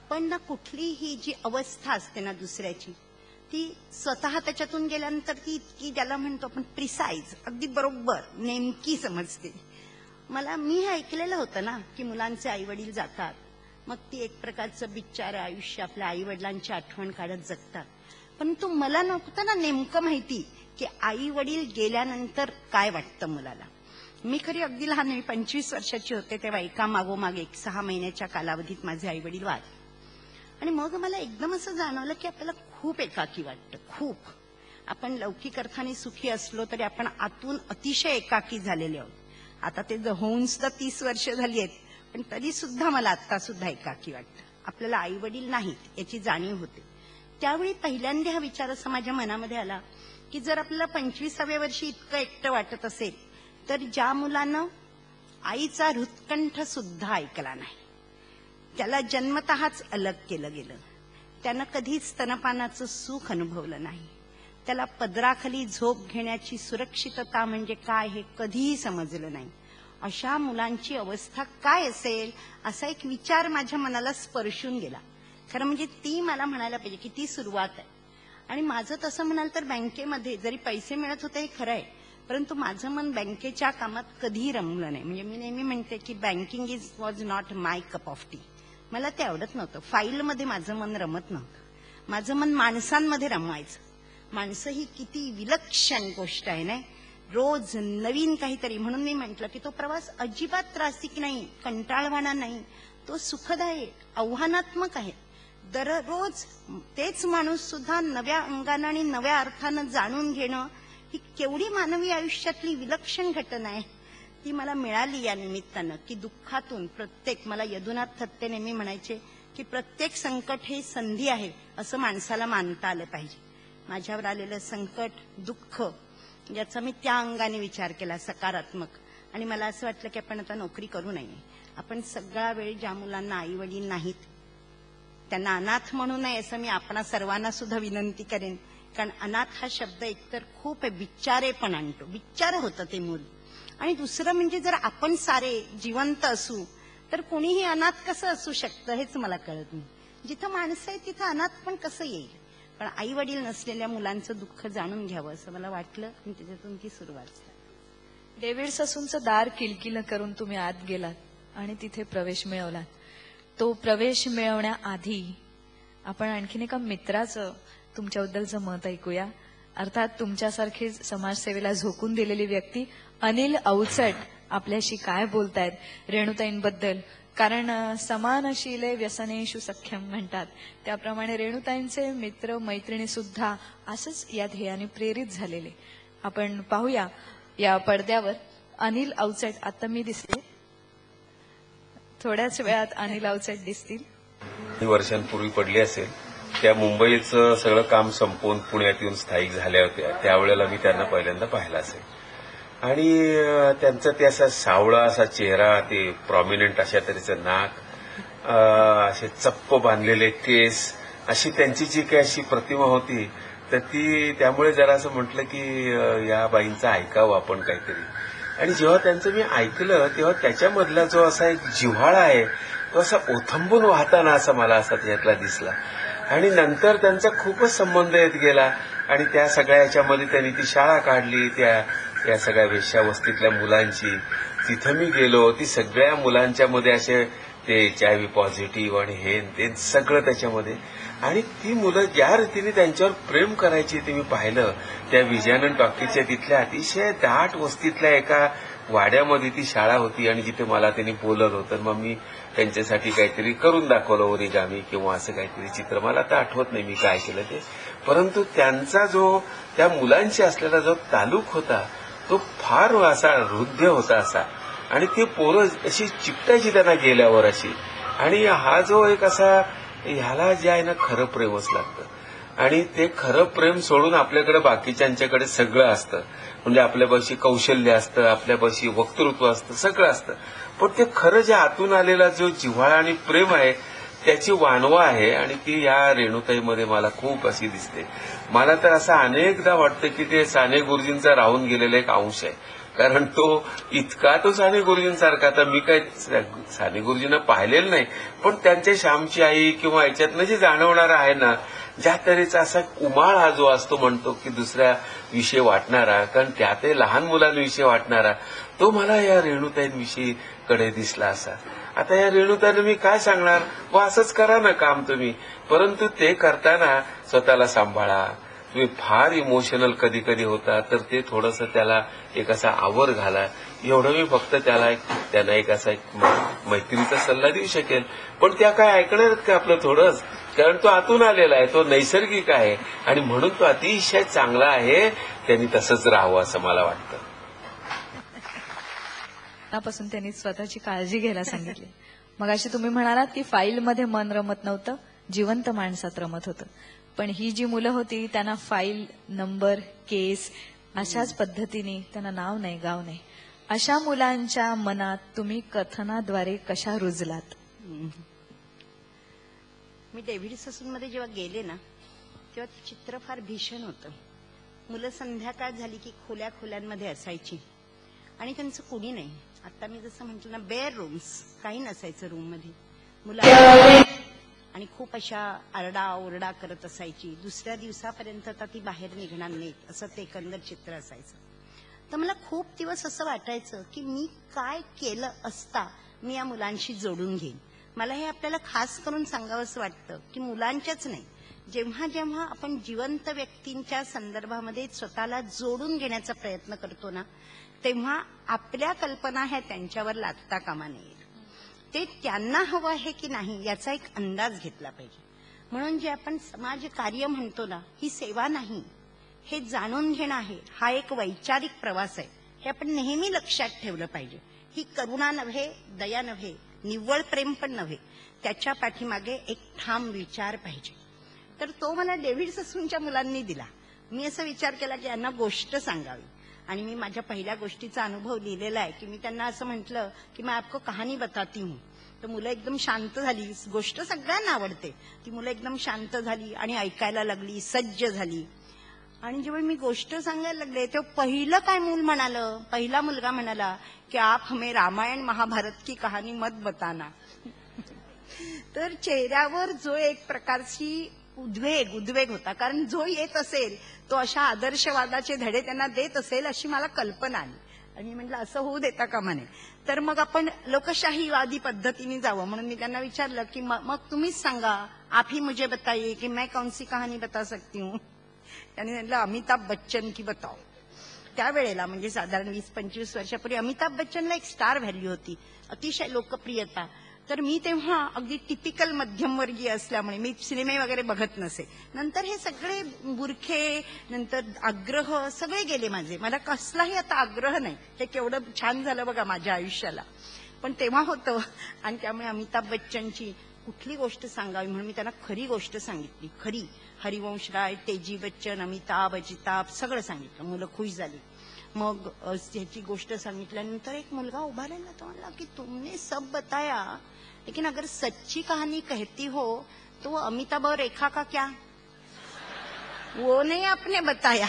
आपण ना कुठलीही जी अवस्था असते ना दुसऱ्याची ती स्वतः त्याच्यातून गेल्यानंतर ती इतकी ज्याला म्हणतो आपण प्रिसाईज अगदी बरोबर नेमकी समजते. मला मी हे ऐकलेलं होतं ना की मुलांचे आई वडील जातात मग ती एक प्रकारचं बिच्चार आयुष्य आपल्या आई वडिलांची आठवण काढत जगतात. परंतु मला नव्हतं ना नेमकं माहिती की आई वडील गेल्यानंतर काय वाटतं मुलाला. मी खरी अगदी लहान मी पंचवीस वर्षाची होते तेव्हा एका मागोमाग एक सहा महिन्याच्या कालावधीत माझे आई वडील वाद आणि मग मला एकदम असं जाणवलं की आपल्याला खूप एकाकी वाटतं खूप. आपण लौकिक अर्थाने सुखी असलो तरी आपण आतून अतिशय एकाकी झालेले आहोत. आता ते ज- होऊन सुद्धा तीस वर्ष झाली आहेत पण तरी सुद्धा मला आता सुद्धा एकाकी वाटतं. आपल्याला आई वडील नाहीत याची जाणीव होते. त्यावेळी पहिल्यांदा हा विचार असा माझ्या मनामध्ये आला की जर आपल्याला पंचवीसाव्या वर्षी इतकं एकटं वाटत असेल तर ज्या मुलानं आईचा हृत्कंठ सुद्धा ऐकला नाही. त्याला जन्मतःच अलग केलं गेलं. त्यानं कधीच स्तनपानाचं सुख अनुभवलं नाही. त्याला पदराखाली झोप घेण्याची सुरक्षितता म्हणजे काय हे कधीही समजलं नाही. अशा मुलांची अवस्था काय असेल असा एक विचार माझ्या मनाला स्पर्शून गेला. खरं म्हणजे ती मला म्हणायला पाहिजे की ती सुरुवात आहे. आणि माझं तसं म्हणाल तर बँकेमध्ये जरी पैसे मिळत होते हे खरं आहे परंतु माझं मन बँकेच्या कामात कधीही रमलं नाही. म्हणजे मी नेहमी म्हणते की banking is was not my cup of tea मला ते आवडत नव्हतं. फाईलमध्ये माझं मन रमत नव्हतं. माझं मन माणसांमध्ये रमवायचं. माणसं ही किती विलक्षण गोष्ट आहे ना रोज नवीन काहीतरी म्हणून मी म्हटलं की तो प्रवास अजिबात त्रासिक नाही कंटाळवाणा नाही. तो सुखदायक आव्हानात्मक आहे. दररोज तेच माणूस सुद्धा नव्या अंगानं आणि नव्या अर्थानं जाणून घेणं ही केवढी मानवी आयुष्यातली विलक्षण घटना आहे. ती मला मिळाली या निमित्तानं की दुःखातून प्रत्येक मला यदुनाथ थत्ते नेहमी म्हणायचे की प्रत्येक संकट हे संधी आहे असं माणसाला मानता आलं पाहिजे. माझ्यावर आलेलं संकट दुःख याचा मी त्या अंगाने विचार केला सकारात्मक. आणि मला असं वाटलं की आपण आता नोकरी करू नये. आपण सगळा वेळ ज्या मुलांना आई वडील नाहीत त्यांना अनाथ म्हणू नये असं मी आपणा सर्वांना सुद्धा विनंती करेन. कारण अनाथ हा शब्द एकतर खूप बिच्चारे पण आणतो. बिच्चार होतं ते मूल. आणि दुसरं म्हणजे जर आपण सारे जिवंत असू तर कोणीही अनाथ कसं असू शकतं हेच मला कळत नाही. जिथं माणसं आहे तिथं अनाथ पण कसं येईल? पण आई वडील नसलेल्या मुलांचं दुःख जाणून घ्यावं असं मला वाटलं आणि त्याच्यातून ती सुरुवात डेव्हिड ससूनचं दार किलकिल करून तुम्ही आत गेलात आणि तिथे प्रवेश मिळवलात. तो प्रवेश मिळवण्याआधी आपण आणखीन एका मित्राचं तुमच्याबद्दलचं मत ऐकूया. अर्थात तुमच्यासारखी समाजसेवेला झोकून दिलेली व्यक्ती अनिल अवचट आपल्याशी काय बोलतायत रेणुताईंबद्दल? कारण अ, समानशीले व्यसनेषु सख्यम म्हणतात. त्याप्रमाणे रेणुताईंचे मित्र मैत्रिणी सुद्धा असंच या ध्येयाने प्रेरित झालेले. आपण पाहूया या पडद्यावर अनिल अवचट आता मी दिसते. थोड्याच वेळात अनिल अवचट दिसतील. वर्षांपूर्वी पडली असेल. त्या मुंबईचं सगळं काम संपवून पुण्यात येऊन स्थायिक झाल्या होत्या. त्यावेळेला मी त्यांना पहिल्यांदा पाहिलं असेल. आणि त्यांचा त्यांचं ते असा सावळा असा चेहरा ते प्रॉमिनंट अशा तऱ्हेचं नाक असे चप्प बांधलेले केस अशी त्यांची जी काही अशी प्रतिमा होती तर ती त्यामुळे जरा असं म्हटलं की या बाईंचं ऐकावं आपण काहीतरी. आणि जेव्हा त्यांचं मी ऐकलं तेव्हा त्याच्यामधला जो असा एक जिव्हाळा आहे तो असा ओथंबून वाहताना असा मला असा त्याच्यातला दिसला. आणि नंतर त्यांचा खूपच संबंध येत गेला. आणि त्या सगळ्या याच्यामध्ये त्यांनी ती शाळा काढली त्या या सगळ्या वेश्यावस्तीतल्या मुलांची. तिथं मी गेलो ती सगळ्या मुलांच्या मध्ये असे ते एच आय व्ही पॉझिटिव्ह आणि हे ते सगळं त्याच्यामध्ये. आणि ती मुलं ज्या रीतीने त्यांच्यावर प्रेम करायची ते मी पाहिलं त्या विजयानंद टॉकीजच्या तिथल्या अतिशय दाट वस्तीतल्या एका वाड्यामध्ये ती शाळा होती आणि जिथे मला त्यांनी बोलत होतं. मग मी त्यांच्यासाठी काहीतरी करून दाखवलं ओरिगामी किंवा असं काहीतरी चित्र. मला आता आठवत नाही मी काय केलं ते. परंतु त्यांचा जो त्या मुलांशी असलेला जो तालुक होता तो फार असा हृदय होता असा. आणि ती पोरं अशी चिकटायची त्यांना गेल्यावर अशी. आणि हा जो एक असा ह्याला जे आहे ना खरं प्रेमच लागतं. आणि ते खरं प्रेम सोडून आपल्याकडे बाकीच्यांच्याकडे सगळं असतं. म्हणजे आपल्यापाशी कौशल्य असतं आपल्यापाशी वक्तृत्व असतं सगळं असतं. पण ते खरं जे आतून आलेला जो जिव्हाळा आणि प्रेम आहे त्याची वानवा आहे आणि ती या रेणुताईमध्ये मला खूप अशी दिसते. मला तर असं अनेकदा वाटतं की ते साने गुरुजींचा राहून गेलेला एक अंश आहे. कारण तो इतका तो साने गुरुजींसारखा. आता मी काय साने गुरुजींना पाहिलेलं नाही पण त्यांच्या श्यामची आई किंवा याच्यातनं जे जाणवणार आहे ना ज्या तऱ्हेचा असा उमाळ हा जो असतो म्हणतो की दुसऱ्या विषय वाटणारा कारण त्यातही लहान मुलांविषयी वाटणारा तो मला या रेणुताईंविषयी कडे दिसला असा. आता या रेणुताने मी काय सांगणार? व असंच करा ना काम तुम्ही. परंतु ते करताना स्वतःला सांभाळा. तुम्ही फार इमोशनल कधी कधी होता तर ते थोडस त्याला एक असा आवर घाला. एवढं मी फक्त त्याला एक त्यांना एक असा एक मैत्रीचा सल्ला देऊ शकेल पण त्या काय ऐकणार का आपलं थोडंच? कारण तो आतून आलेला आहे तो नैसर्गिक आहे. आणि म्हणून तो अतिशय चांगला आहे त्यांनी तसंच राहावं असं मला वाटतं. आतापासून त्यांनी स्वतःची काळजी घ्यायला सांगितली. मग अशी तुम्ही म्हणालात की फाईलमध्ये मन रमत नव्हतं जिवंत माणसात रमत होतं. पण ही जी मुलं होती त्यांना फाईल नंबर केस अशाच पद्धतीने त्यांना नाव नाही गाव नाही. अशा मुलांच्या मनात तुम्ही कथनाद्वारे कशा रुजलात? मी डेव्हिड ससूनमध्ये जेव्हा गेले ना तेव्हा चित्र फार भीषण होतं. मुलं संध्याकाळ झाली की खोल्या खोल्यांमध्ये असायची. आणि त्यांचं कुणी नाही. आता मी जसं म्हटलं ना बेअर रूम्स काही नसायचं रूममध्ये. मुलं आणि खूप अशा आरडा ओरडा करत असायची. दुसऱ्या दिवसापर्यंत आता ती बाहेर निघणार नाहीत असं ते एकंदर चित्र असायचं. तर मला खूप दिवस असं वाटायचं की मी काय केलं असता मी या मुलांशी जोडून घेईन. मला हे आपल्याला खास करून सांगावंसं वाटतं की मुलांच्याच नाही. जेव्हा जेव्हा आपण जिवंत व्यक्तींच्या संदर्भामध्ये स्वतःला जोडून घेण्याचा प्रयत्न करतो ना तेव्हा आपल्या कल्पना ह्या त्यांच्यावर लादता कामा नये. ते त्यांना हवं आहे की नाही याचा एक अंदाज घेतला पाहिजे. म्हणून जे आपण समाज कार्य म्हणतो ना ही सेवा नाही. हे जाणून घेणं आहे. हा एक वैचारिक प्रवास आहे. हे आपण नेहमी लक्षात ठेवलं पाहिजे. ही करुणा नव्हे दया नव्हे निव्वळ प्रेम पण नव्हे त्याच्या पाठीमागे एक ठाम विचार पाहिजे. तर तो मला डेव्हिड ससूनच्या मुलांनी दिला. मी असा विचार केला की यांना गोष्ट सांगावी. आणि मी माझ्या पहिल्या गोष्टीचा अनुभव लिहिलेला आहे की मी त्यांना असं म्हटलं की मैं आपको कहाणी बताती हूँ. तर मुलं एकदम शांत झाली. गोष्ट सगळ्यांना आवडते. ती मुलं एकदम शांत झाली आणि ऐकायला लागली सज्ज झाली. आणि जेव्हा मी गोष्ट सांगायला लागले तेव्हा पहिलं काय मूल म्हणालं? पहिला मुलगा म्हणाला की आप हमें रामायण महाभारत की कहाणी मत बताना. तर चेहऱ्यावर जो एक प्रकारची उद्वेग उद्वेग होता. कारण जो येत असेल तो अशा आदर्शवादाचे धडे त्यांना देत असेल अशी मला कल्पना आली. आणि मी म्हटलं असं होऊ देता कामा नये तर मग आपण लोकशाहीवादी पद्धतीने जावं. म्हणून मी त्यांना विचारलं की मग तुम्हीच सांगा आप ही मुझे बताइए की मैं कौन सी कहाणी बता सकती हूँ? त्यांनी म्हटलं अमिताभ बच्चन की बताओ. त्यावेळेला म्हणजे साधारण वीस पंचवीस वर्षापूर्वी अमिताभ बच्चनला एक स्टार व्हॅल्यू होती. अतिशय लोकप्रियता. तर मी तेव्हा अगदी टिपिकल मध्यमवर्गीय असल्यामुळे मी सिनेमे वगैरे बघत नसे. नंतर हे सगळे बुरखे नंतर आग्रह सगळे गेले माझे. मला कसलाही आता आग्रह नाही. हे केवढं छान झालं बघा माझ्या आयुष्याला. पण तेव्हा होतं आणि त्यामुळे अमिताभ बच्चनची कुठली गोष्ट सांगावी म्हणून मी त्यांना खरी गोष्ट सांगितली. खरी. हरिवंश राय तेजी बच्चन अमिताभ अजिताभ सगळं सांगितलं. मुलं खुश झाली. मग त्याची गोष्ट सांगितल्यानंतर एक मुलगा उभा राहिला. तो म्हणला की तुमने सब बताया लेकिन अगर सच्ची कहानी कहती हो तो अमिताभ और रेखा का क्या? वो नहीं आपने बताया.